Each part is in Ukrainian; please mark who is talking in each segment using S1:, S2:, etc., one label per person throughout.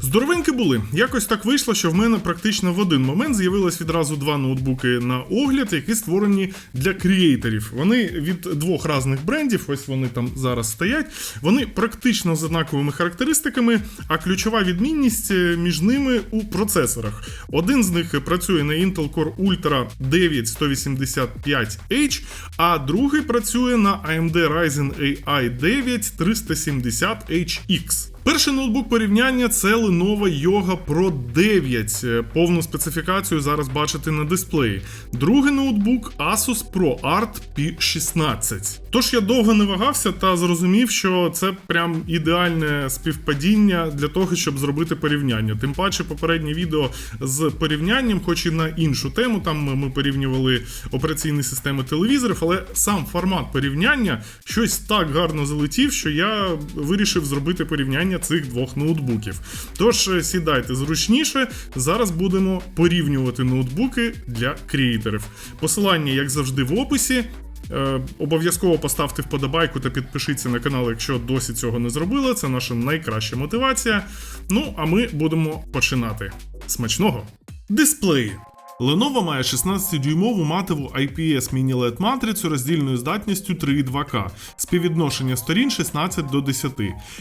S1: Здоровенькі були. Якось так вийшло, що в мене практично в один момент з'явилось відразу два ноутбуки на огляд, які створені для креаторів. Вони від двох різних брендів, ось вони там зараз стоять. Вони практично з однаковими характеристиками, а ключова відмінність е, між ними у процесорах. Один з них працює на Intel Core Ultra 9185H, а другий працює на AMD Ryzen AI 9 370HX. Перший ноутбук порівняння це Lenovo Yoga Pro 9. Е, Повну специфікацію зараз бачите на дисплеї. Другий ноутбук Asus ProArt P16. Тож я довго не вагався та зрозумів, що це прям ідеальне співпадіння для того, щоб зробити порівняння. Тим паче, попереднє відео з порівнянням, хоч і на іншу тему, там ми порівнювали операційні системи телевізорів, але сам формат порівняння щось так гарно залетів, що я вирішив зробити порівняння цих двох ноутбуків. Тож е, сідайте зручніше. Зараз будемо порівнювати ноутбуки для креаторів. Посилання, як завжди, в описі. Е, обов'язково поставте вподобайку та підпишіться на канал, якщо досі цього не зробили. Це наша найкраща мотивація. Ну, а ми будемо починати. Смачного! Дисплеї. Lenovo має 16-дюймову матову IPS Mini LED матрицю роздільною здатністю 3,2К, співвідношення сторін 16 до 10.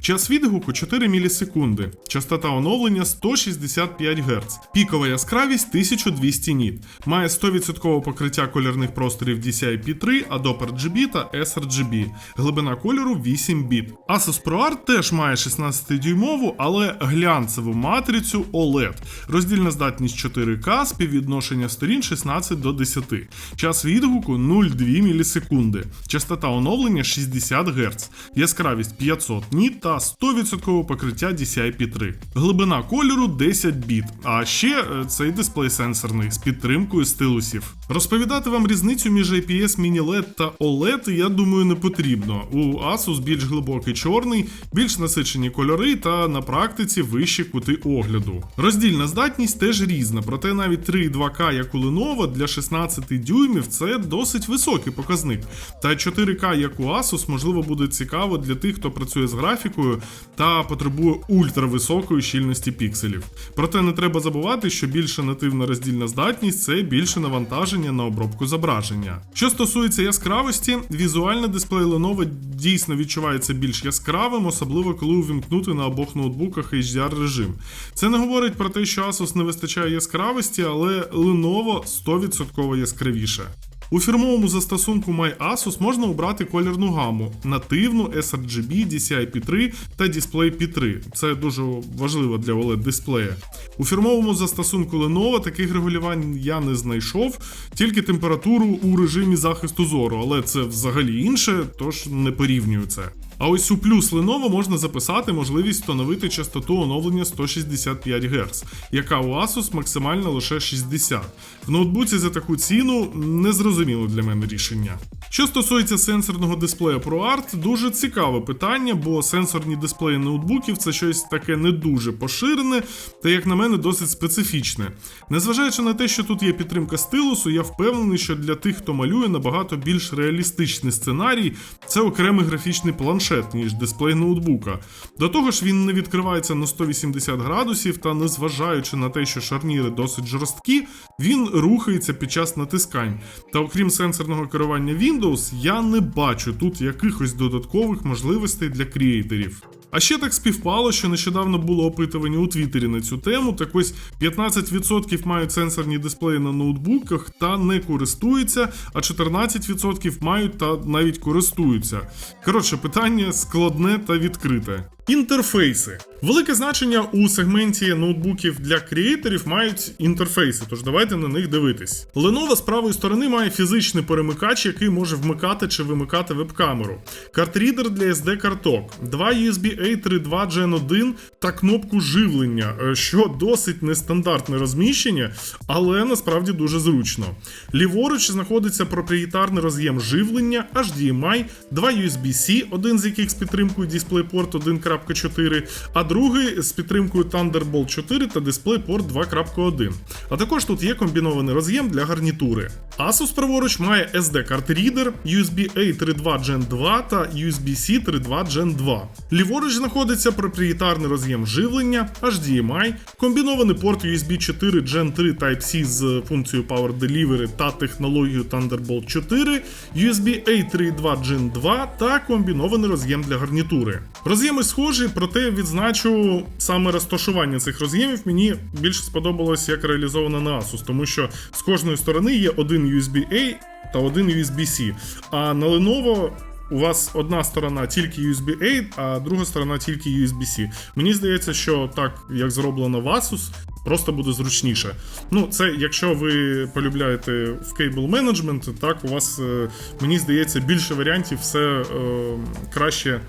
S1: Час відгуку 4 мілісекунди, частота оновлення 165 Гц, пікова яскравість 1200 ніт, має 100% покриття кольорних просторів DCI-P3, Adobe RGB та sRGB, глибина кольору 8 біт. Asus ProArt теж має 16-дюймову, але глянцеву матрицю OLED, роздільна здатність 4К, співвідношення сторін 16 до 10. Час відгуку 0,2 мілісекунди, частота оновлення 60 Гц, яскравість 500 ніт та 100% покриття DCI-P3. Глибина кольору 10 біт. А ще е, цей дисплей сенсорний з підтримкою стилусів. Розповідати вам різницю між IPS Mini LED та OLED, я думаю, не потрібно. У Asus більш глибокий чорний, більш насичені кольори та на практиці вищі кути огляду. Роздільна здатність теж різна, проте навіть 3,2К, як у Lenovo, для 16 дюймів це досить високий показник. Та 4К, як у Asus, можливо, буде цікаво для тих, хто працює з графікою та потребує ультрависокої щільності пікселів. Проте не треба забувати, що більша нативна роздільна здатність це більше навантаження на обробку зображення. Що стосується яскравості, візуально дисплей Lenovo дійсно відчувається більш яскравим, особливо коли увімкнути на обох ноутбуках HDR режим. Це не говорить про те, що Asus не вистачає яскравості, але Lenovo 100% яскравіше. У фірмовому застосунку MyAsus можна обрати колірну гаму, нативну, sRGB, DCI-P3 та дисплей P3. Це дуже важливо для OLED дисплея. У фірмовому застосунку Lenovo таких регулювань я не знайшов, тільки температуру у режимі захисту зору, але це взагалі інше, тож не порівнюю це. А ось у плюс Lenovo можна записати можливість встановити частоту оновлення 165 Гц, яка у Asus максимальна лише 60. В ноутбуці за таку ціну незрозуміло для мене рішення. Що стосується сенсорного дисплея ProArt, дуже цікаве питання, бо сенсорні дисплеї ноутбуків це щось таке не дуже поширене, та, як на мене, досить специфічне. Незважаючи на те, що тут є підтримка стилусу, я впевнений, що для тих, хто малює набагато більш реалістичний сценарій, це окремий графічний планшет, ніж дисплей ноутбука. До того ж, він не відкривається на 180 градусів, та незважаючи на те, що шарніри досить жорсткі, він рухається під час натискань. Та окрім сенсорного керування Windows, я не бачу тут якихось додаткових можливостей для креаторів. А ще так співпало, що нещодавно було опитування у Твіттері на цю тему. Так ось 15% мають сенсорні дисплеї на ноутбуках та не користуються, а 14% мають та навіть користуються. Коротше, питання складне та відкрите. Інтерфейси. Велике значення у сегменті ноутбуків для креаторів мають інтерфейси, тож давайте на них дивитись. Lenovo з правої сторони має фізичний перемикач, який може вмикати чи вимикати веб-камеру, картрідер для SD карток, два USB A 3.2 Gen 1 та кнопку живлення, е, що досить нестандартне розміщення, але насправді дуже зручно. Ліворуч знаходиться проприєтарний роз'єм живлення, HDMI, два USB-C, один з яких з підтримкою DisplayPort 1.4, а другий з підтримкою Thunderbolt 4 та DisplayPort 2.1. А також тут є комбінований роз'єм для гарнітури. Asus праворуч має SD карт рідер, USB A 3.2 Gen 2 та USB-C 3.2 Gen 2. Ліворуч Поруч знаходиться проприєтарний роз'єм живлення, HDMI, комбінований порт USB 4 Gen 3 Type-C з функцією Power Delivery та технологією Thunderbolt 4, USB A 3.2 Gen 2 та комбінований роз'єм для гарнітури. Роз'єми схожі, проте відзначу саме розташування цих роз'ємів мені більше сподобалось, як реалізовано на Asus, тому що з кожної сторони є один USB-A та один USB-C. А на Lenovo у вас одна сторона тільки USB-A, а друга сторона тільки USB-C. Мені здається, що так, як зроблено в Asus, просто буде зручніше. Ну, це якщо ви полюбляєте в кейбл менеджмент, так у вас, е, мені здається, більше варіантів все е, краще.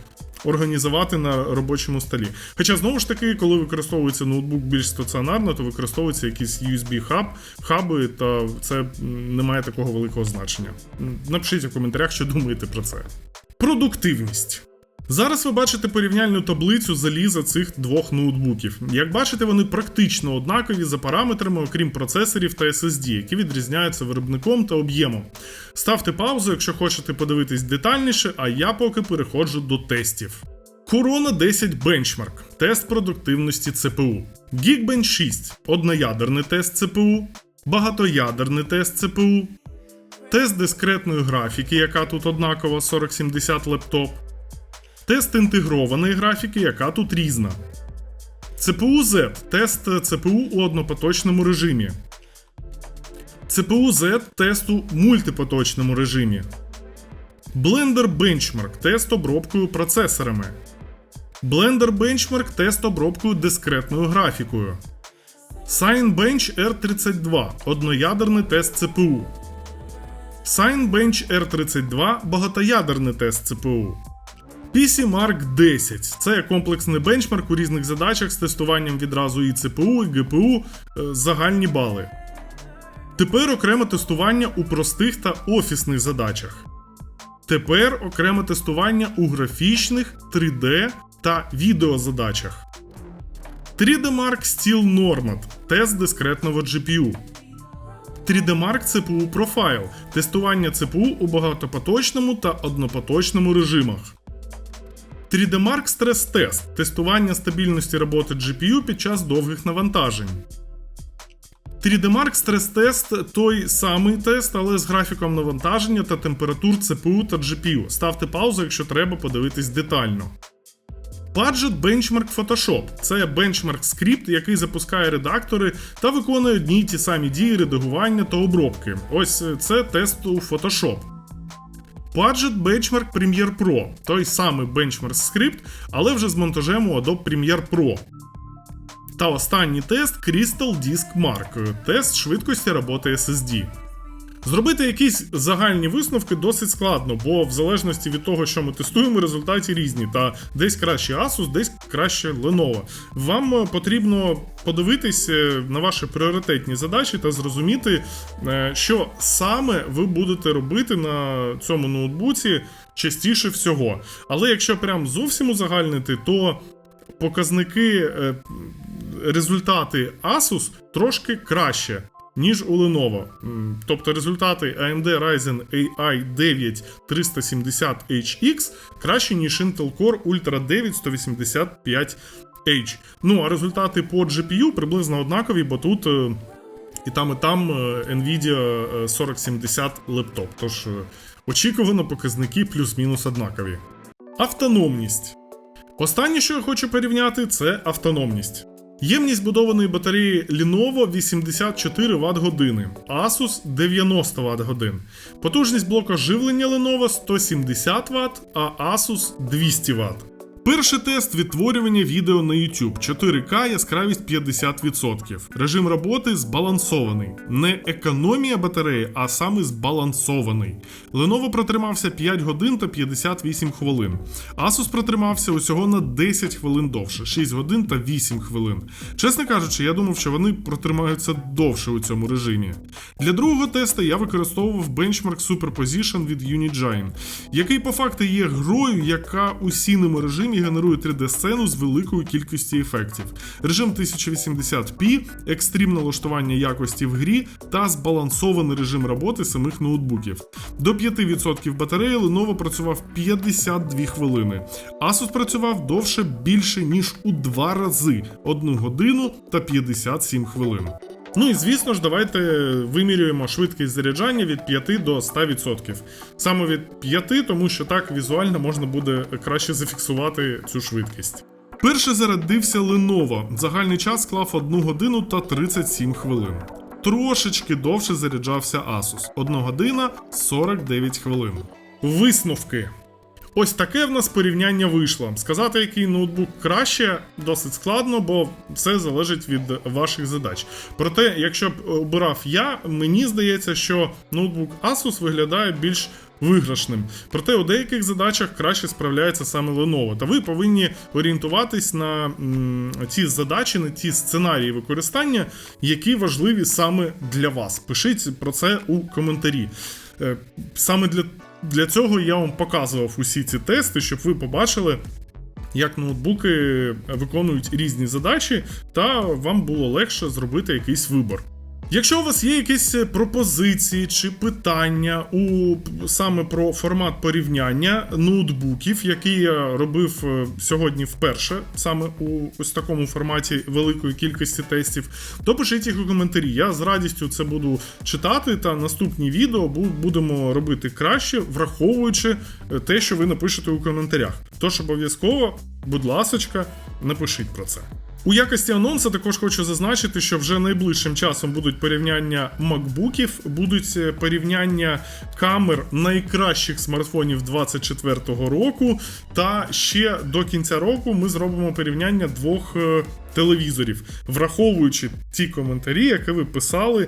S1: Організувати на робочому столі. Хоча знову ж таки, коли використовується ноутбук більш стаціонарно, то використовується якісь USB-хаб, хаби, та це не має такого великого значення. Напишіть в коментарях, що думаєте про це. Продуктивність. Зараз ви бачите порівняльну таблицю заліза цих двох ноутбуків. Як бачите, вони практично однакові за параметрами, окрім процесорів та SSD, які відрізняються виробником та об'ємом. Ставте паузу, якщо хочете подивитись детальніше, а я поки переходжу до тестів. Corona 10 Benchmark тест продуктивності CPU. Geekbench 6 одноядерний тест ЦПУ, багатоядерний тест ЦПУ, тест дискретної графіки, яка тут однакова 4070 лептоп, тест інтегрованої графіки, яка тут різна. CPU Z тест CPU у однопоточному режимі. CPU Z тест у мультипоточному режимі. Blender Benchmark тест обробкою процесорами. Blender Benchmark тест обробкою дискретною графікою. Signbench R32 одноядерний тест CPU. Signbench R32 багатоядерний тест CPU. PC Mark 10 це комплексний бенчмарк у різних задачах з тестуванням відразу і CPU, і GPU, е, загальні бали. Тепер окреме тестування у простих та офісних задачах. Тепер окреме тестування у графічних, 3D та відеозадачах. 3D Mark Steel Normat тест дискретного GPU. 3D Mark CPU Profile тестування CPU у багатопоточному та однопоточному режимах. 3D Mark Stress Test тестування стабільності роботи GPU під час довгих навантажень. 3D Mark Stress Test той самий тест, але з графіком навантаження та температур CPU та GPU. Ставте паузу, якщо треба подивитись детально. Budget Benchmark Photoshop це бенчмарк скрипт, який запускає редактори та виконує одні й ті самі дії редагування та обробки. Ось е, це тест у Photoshop. Budget Benchmark Premiere Pro той самий Benchmark скрипт, але вже з монтажем у Adobe Premiere Pro. Та останній тест Crystal Disk Mark тест швидкості роботи SSD. Зробити якісь загальні висновки досить складно, бо в залежності від того, що ми тестуємо, результати різні. Та десь краще Asus, десь краще Lenovo. Вам е, потрібно подивитись е, на ваші пріоритетні задачі та зрозуміти, е, що саме ви будете робити на цьому ноутбуці частіше всього. Але якщо прям зовсім узагальнити, то показники, результати Asus трошки краще. Ніж у Lenovo. Тобто результати AMD Ryzen AI 9 370HX краще, ніж Intel Core Ultra 9 185H. Ну а результати по GPU приблизно однакові, бо тут е, і там, і там е, Nvidia е, 4070 лептоп. Тож е, очікувано показники плюс-мінус однакові. Автономність. Останнє, що я хочу порівняти, це автономність. Ємність будованої батареї Lenovo 84 Вт години, Asus 90 Вт годин. Потужність блока живлення Lenovo 170 Вт, а Asus 200 Вт. Перший тест відтворювання відео на YouTube 4К яскравість 50%. Режим роботи збалансований. Не економія батареї, а саме збалансований. Lenovo протримався 5 годин та 58 хвилин. Asus протримався усього на 10 хвилин довше, 6 годин та 8 хвилин. Чесно кажучи, я думав, що вони протримаються довше у цьому режимі. Для другого теста я використовував бенчмарк Superposition від Unigine, який по факту є грою, яка у сіному режимі і генерує 3D-сцену з великою кількістю ефектів. Режим 1080p, екстрім налаштування якості в грі та збалансований режим роботи самих ноутбуків. До 5% батареї Lenovo працював 52 хвилини. Asus працював довше більше ніж у два рази 1 годину та 57 хвилин. Ну і звісно ж, давайте вимірюємо швидкість заряджання від 5 до 100%. Саме від 5, тому що так візуально можна буде краще зафіксувати цю швидкість. Перший зарядився Lenovo. Загальний час склав 1 годину та 37 хвилин. Трошечки довше заряджався Asus 1 година 49 хвилин. Висновки. Ось таке в нас порівняння вийшло. Сказати, який ноутбук краще, досить складно, бо все залежить від ваших задач. Проте, якщо б обирав я, мені здається, що ноутбук Asus виглядає більш виграшним. Проте у деяких задачах краще справляється саме Lenovo. Та ви повинні орієнтуватись на м, ті задачі, на ті сценарії використання, які важливі саме для вас. Пишіть про це у коментарі. Е, Саме для, для цього я вам показував усі ці тести, щоб ви побачили. Як ноутбуки виконують різні задачі, та вам було легше зробити якийсь вибор. Якщо у вас є якісь пропозиції чи питання у саме про формат порівняння ноутбуків, які я робив е, сьогодні вперше, саме у ось такому форматі великої кількості тестів, то пишіть їх у коментарі. Я з радістю це буду читати, та наступні відео будемо робити краще, враховуючи е, те, що ви напишете у коментарях. Тож обов'язково, будь ласочка, напишіть про це. У якості анонсу також хочу зазначити, що вже найближчим часом будуть порівняння макбуків, будуть е, порівняння камер найкращих смартфонів 24-го року. Та ще до кінця року ми зробимо порівняння двох е, телевізорів, враховуючи ті коментарі, які ви писали.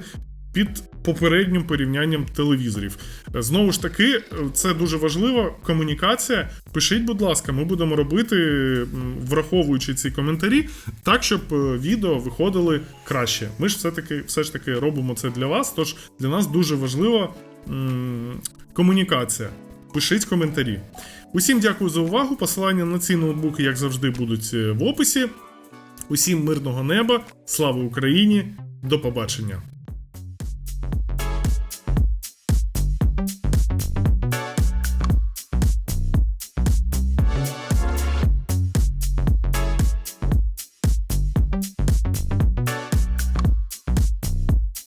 S1: Під попереднім порівнянням телевізорів. Знову ж таки, це дуже важлива комунікація. Пишіть, будь ласка, ми будемо робити, враховуючи ці коментарі, так, щоб е, відео виходили краще. Ми ж все-таки все ж таки робимо це для вас. Тож для нас дуже важлива м, комунікація. Пишіть коментарі. Усім дякую за увагу. Посилання на ці ноутбуки, як завжди, будуть е, в описі. Усім мирного неба, слава Україні! До побачення!